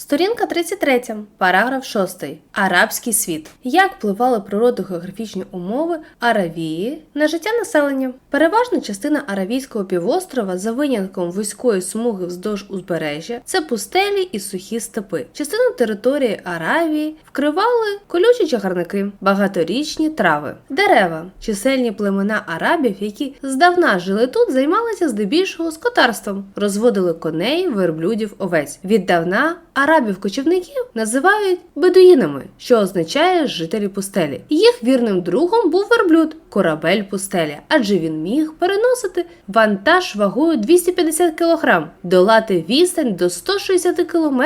Сторінка 33, параграф 6. Арабський світ. Як впливали природно-географічні умови Аравії на життя населення? Переважна частина Аравійського півострова, за винятком вузької смуги вздовж узбережжя, це пустелі і сухі степи. Частину території Аравії вкривали колючі чагарники, багаторічні трави, дерева, чисельні племена арабів, які здавна жили тут, займалися здебільшого скотарством, розводили коней, верблюдів, овець. Віддавна арабів-кочівників називають бедуїнами, що означає жителі пустелі. Їх вірним другом був верблюд, корабель пустелі, адже він міг переносити вантаж вагою 250 кг, долати відстань до 160 км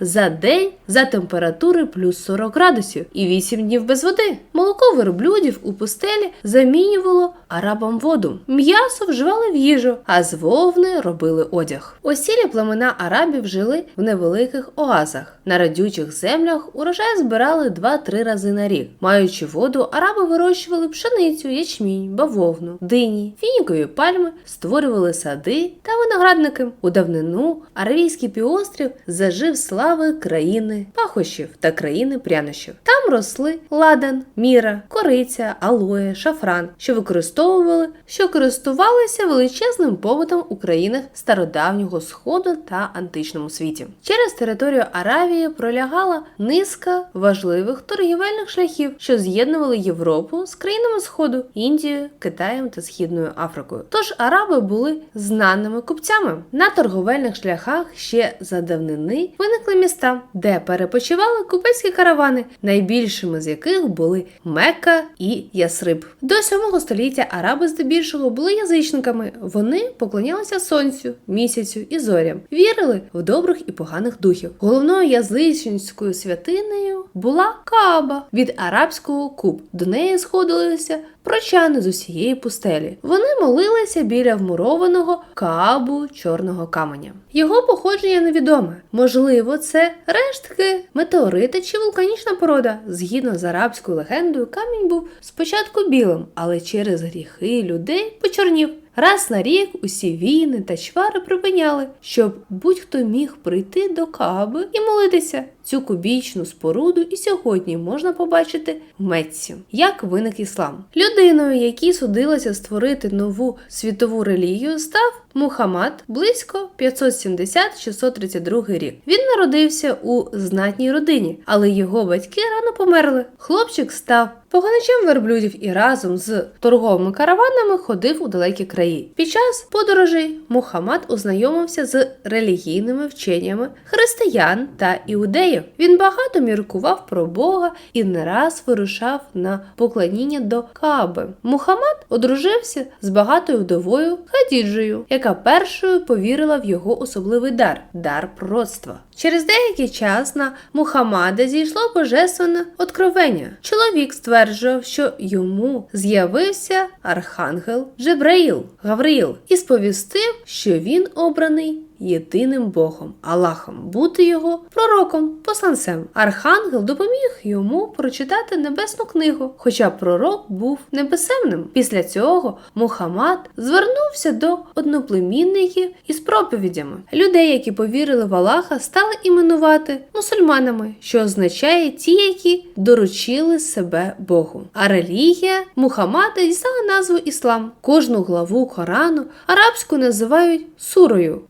за день за температури плюс 40 градусів і 8 днів без води. Молоко верблюдів у пустелі замінювало арабам воду. М'ясо вживали в їжу, а з вовни робили одяг. Осілі племена арабів жили в невеликих оазах. На радючих землях урожай збирали 2-3 рази на рік. Маючи воду, араби вирощували пшеницю, ячмінь, бавовну, дині, фінікові пальми, створювали сади та виноградники. У давнину Аравійський півострів зажив слави країни пахощів та країни прянощів. Там росли ладан, міра, кориця, алоє, шафран, що використовували, що користувалися величезним побутом у країнах стародавнього сходу та античному світі. Через територію Аравії пролягала низка важливих торгівельних шляхів, що з'єднували Європу з країнами Сходу, Індією, Китаєм та Східною Африкою. Тож араби були знаними купцями. На торговельних шляхах ще за давнини виникли міста, де перепочивали купецькі каравани, найбільшими з яких були Мекка і Ясриб. До 7 століття араби здебільшого були язичниками. Вони поклонялися сонцю, місяцю і зорям, вірили в добрих і поганих духів. Головною язичницькою святинею була Кааба від арабського куб. До неї сходилися прочани з усієї пустелі. Вони молилися біля вмурованого каабу чорного каменя. Його походження невідоме. Можливо, це рештки метеорита чи вулканічна порода. Згідно з арабською легендою, камінь був спочатку білим, але через гріхи людей почорнів. Раз на рік усі війни та чвари припиняли, щоб будь-хто міг прийти до Кааби і молитися. Цю кубічну споруду і сьогодні можна побачити в Мецці. Як виник іслам. Людиною, якій судилося створити нову світову релігію, став Мухаммад близько 570-632 рік. Він народився у знатній родині, але його батьки рано померли. Хлопчик став поганичем верблюдів і разом з торговими караванами ходив у далекі краї. Під час подорожей Мухаммад ознайомився з релігійними вченнями християн та іудеїв. Він багато міркував про Бога і не раз вирушав на поклоніння до Кааби. Мухаммад одружився з багатою вдовою Хадіджею, яка першою повірила в його особливий дар дар пророцтва. Через деякий час на Мухаммада зійшло божественне откровення. Чоловік стверджував, що йому з'явився архангел Джебраїл Гавриїл і сповістив, що він обраний єдиним Богом, Аллахом, бути його пророком, посланцем. Архангел допоміг йому прочитати небесну книгу, хоча пророк був небесемним. Після цього Мухаммад звернувся до одноплемінників із проповідями. Людей, які повірили в Аллаха, стали іменувати мусульманами, що означає ті, які доручили себе Богу. А релігія Мухаммада дістала назву Іслам. Кожну главу Корану арабську називають сурою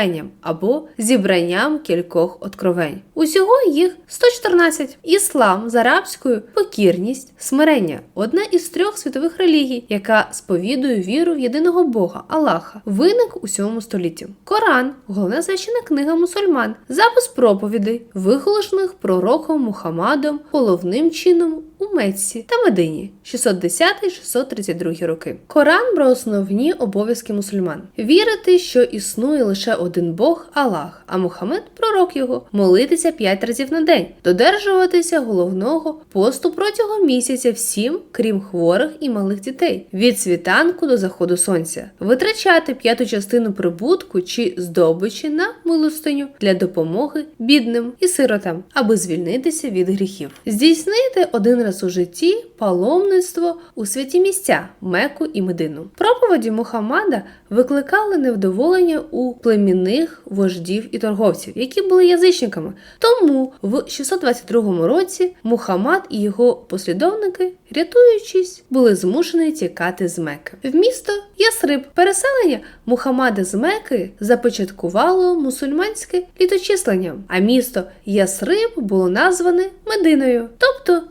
откровенням або зібранням кількох откровень. Усього їх 114. Іслам з арабською покірність, смирення одна із трьох світових релігій, яка сповідує віру в єдиного Бога Аллаха, виник у 7 столітті. Коран головна священна книга мусульман, запис проповідей, виголошених пророком Мухаммадом головним чином у Мецці та Медині 610-632 роки. Коран про основні обов'язки мусульман: вірити, що існує лише один Бог Аллах, а Мухаммед пророк його, молитися п'ять разів на день, додержуватися головного посту протягом місяця всім, крім хворих і малих дітей, від світанку до заходу сонця, витрачати п'яту частину прибутку чи здобичі на милостиню для допомоги бідним і сиротам, аби звільнитися від гріхів, здійснити один раз у житті паломництво у святі місця Меку і Медину. Проповіді Мухаммада викликали невдоволення у племінних вождів і торговців, які були язичниками. Тому в 622 році Мухаммад і його послідовники, рятуючись, були змушені тікати з Мекки. В місто Ясриб переселення Мухаммада з Мекки започаткувало мусульманське літочислення, а місто Ясриб було назване Мединою, тобто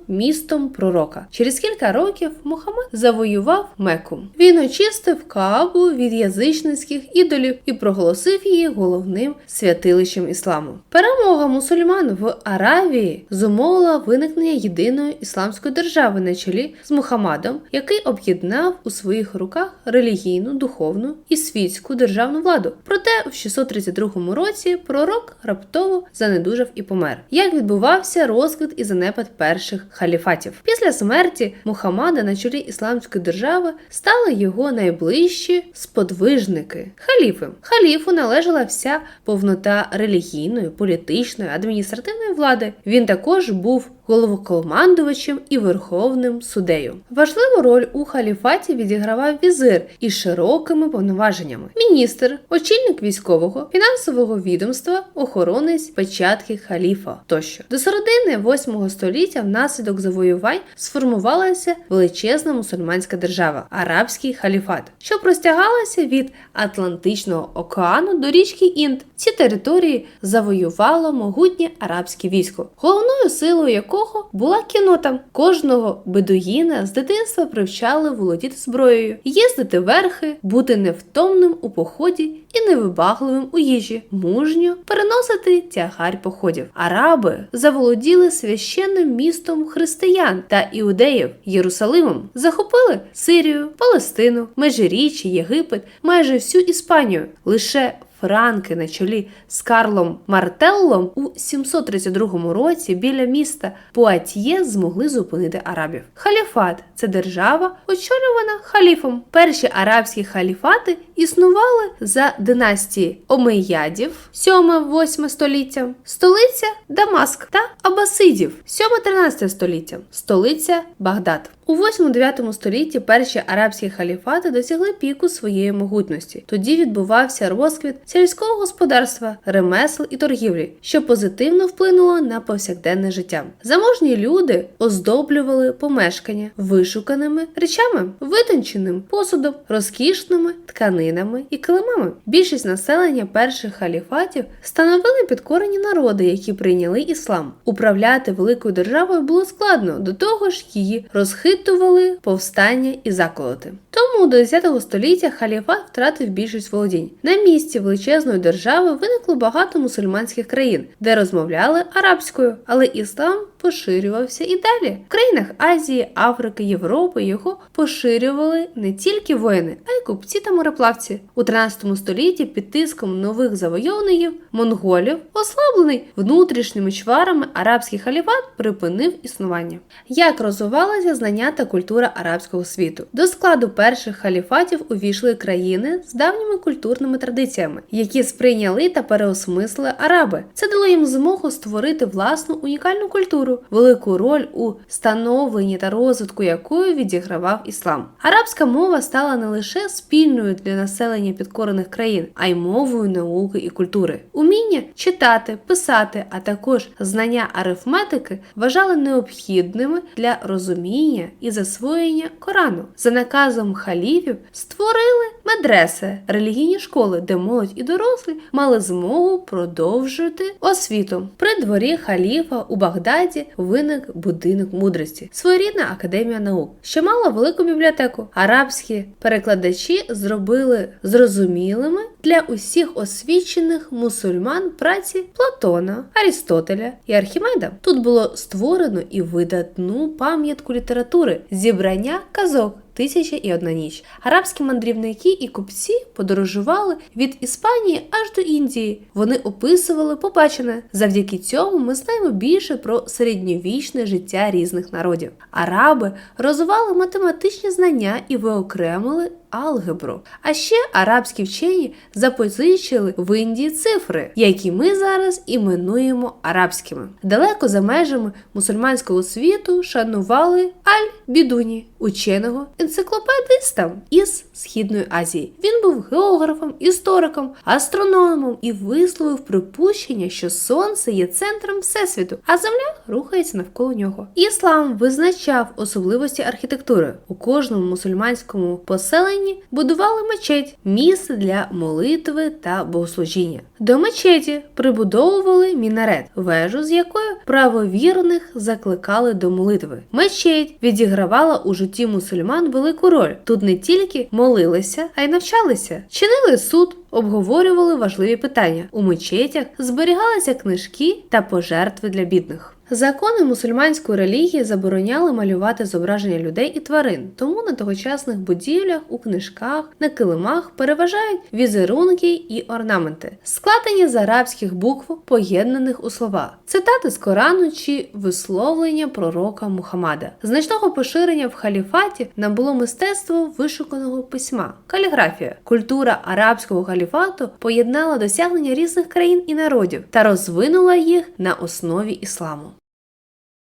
містом пророка. Через кілька років Мухаммад завоював Мекку. Він очистив Каабу від язичницьких ідолів і проголосив її головним святилищем ісламу. Перемога мусульман в Аравії зумовила виникнення єдиної ісламської держави на чолі з Мухаммадом, який об'єднав у своїх руках релігійну, духовну і світську державну владу. Проте в 632 році пророк раптово занедужав і помер. Як відбувався розквіт і занепад перших халіфатів? Після смерті Мухаммада на чолі ісламської держави стали його найближчі сподвижники халіфи. Халіфу належала вся повнота релігійної, політичної, адміністративної влади. Він також був головокомандувачем і верховним суддею. Важливу роль у халіфаті відігравав візир із широкими повноваженнями: міністр, очільник військового, фінансового відомства, охоронець, печатки халіфа тощо. До середини 8 століття внаслідок завоювань сформувалася величезна мусульманська держава арабський халіфат, що простягалася від Атлантичного океану до річки Інд. Ці території завоювало могутнє арабське військо, головною силою якого була кінота. Кожного бедуїна з дитинства привчали володіти зброєю, їздити верхи, бути невтомним у поході і невибагливим у їжі, мужньо переносити тягар походів. Араби заволоділи священним містом християн та іудеїв Єрусалимом, захопили Сирію, Палестину, Межиріччя, Єгипет, майже всю Іспанію. Лише Франки на чолі з Карлом Мартеллом у 732 році біля міста Пуатьє змогли зупинити арабів. Халіфат це держава, очолювана халіфом. Перші арабські халіфати існували за династії Омейядів 7-8 століття, столиця Дамаск та Абасидів 7-13 століття, столиця Багдад. У 8-9 столітті перші арабські халіфати досягли піку своєї могутності. Тоді відбувався розквіт сільського господарства, ремесел і торгівлі, що позитивно вплинуло на повсякденне життя. Заможні люди оздоблювали помешкання вишуканими речами, витонченим посудом, розкішними тканинами і килимами. Більшість населення перших халіфатів становили підкорені народи, які прийняли іслам. Управляти великою державою було складно, до того ж її розхитували повстання і заколоти. Тому до 10 століття халіфат втратив більшість володінь. На місці величезної держави виникло багато мусульманських країн, де розмовляли арабською, але іслам поширювався і далі. В країнах Азії, Африки, Європи його поширювали не тільки воїни, а й купці та мореплавці. У 13 столітті під тиском нових завойовників монголів, ослаблений внутрішніми чварами, арабський халіфат припинив існування. Як розвивалися знання та культура арабського світу? До складу перших халіфатів увійшли країни з давніми культурними традиціями, які сприйняли та переосмислили араби. Це дало їм змогу створити власну унікальну культуру, велику роль у становленні та розвитку якої відігравав іслам. Арабська мова стала не лише спільною для населення підкорених країн, а й мовою науки і культури. Уміння читати, писати, а також знання арифметики вважали необхідними для розуміння і засвоєння Корану. За наказом халіфів створили медреси, релігійні школи, де молодь і дорослі мали змогу продовжити освіту. При дворі халіфа у Багдаді виник будинок мудрості, своєрідна академія наук, що мала велику бібліотеку. Арабські перекладачі зробили зрозумілими для усіх освічених мусульман праці Платона, Арістотеля і Архімеда. Тут було створено і видатну пам'ятку літератури, зібрання казок. Тисяча і одна ніч. Арабські мандрівники і купці подорожували від Іспанії аж до Індії. Вони описували побачене. Завдяки цьому ми знаємо більше про середньовічне життя різних народів. Араби розвивали математичні знання і виокремили алгебру. А ще арабські вчені запозичили в Індії цифри, які ми зараз іменуємо арабськими. Далеко за межами мусульманського світу шанували аль-бідуні ученого, енциклопедиста із Східної Азії. Він був географом, істориком, астрономом і висловив припущення, що сонце є центром всесвіту, а земля рухається навколо нього. Іслам визначав особливості архітектури. У кожному мусульманському поселенні будували мечеть, місце для молитви та богослужіння. До мечеті прибудовували мінарет, вежу, з якою правовірних закликали до молитви. Мечеть відігравала у житті мусульман велику роль. Тут не тільки молилися, а й навчалися, чинили суд. Обговорювали важливі питання. У мечетях зберігалися книжки та пожертви для бідних. Закони мусульманської релігії забороняли малювати зображення людей і тварин, тому на тогочасних будівлях, у книжках, на килимах переважають візерунки і орнаменти, складені з арабських букв, поєднаних у слова, цитати з Корану чи висловлення пророка Мухаммада. Значного поширення в халіфаті набуло мистецтво вишуканого письма, каліграфія. Культура арабського халіфату поєднала досягнення різних країн і народів та розвинула їх на основі ісламу.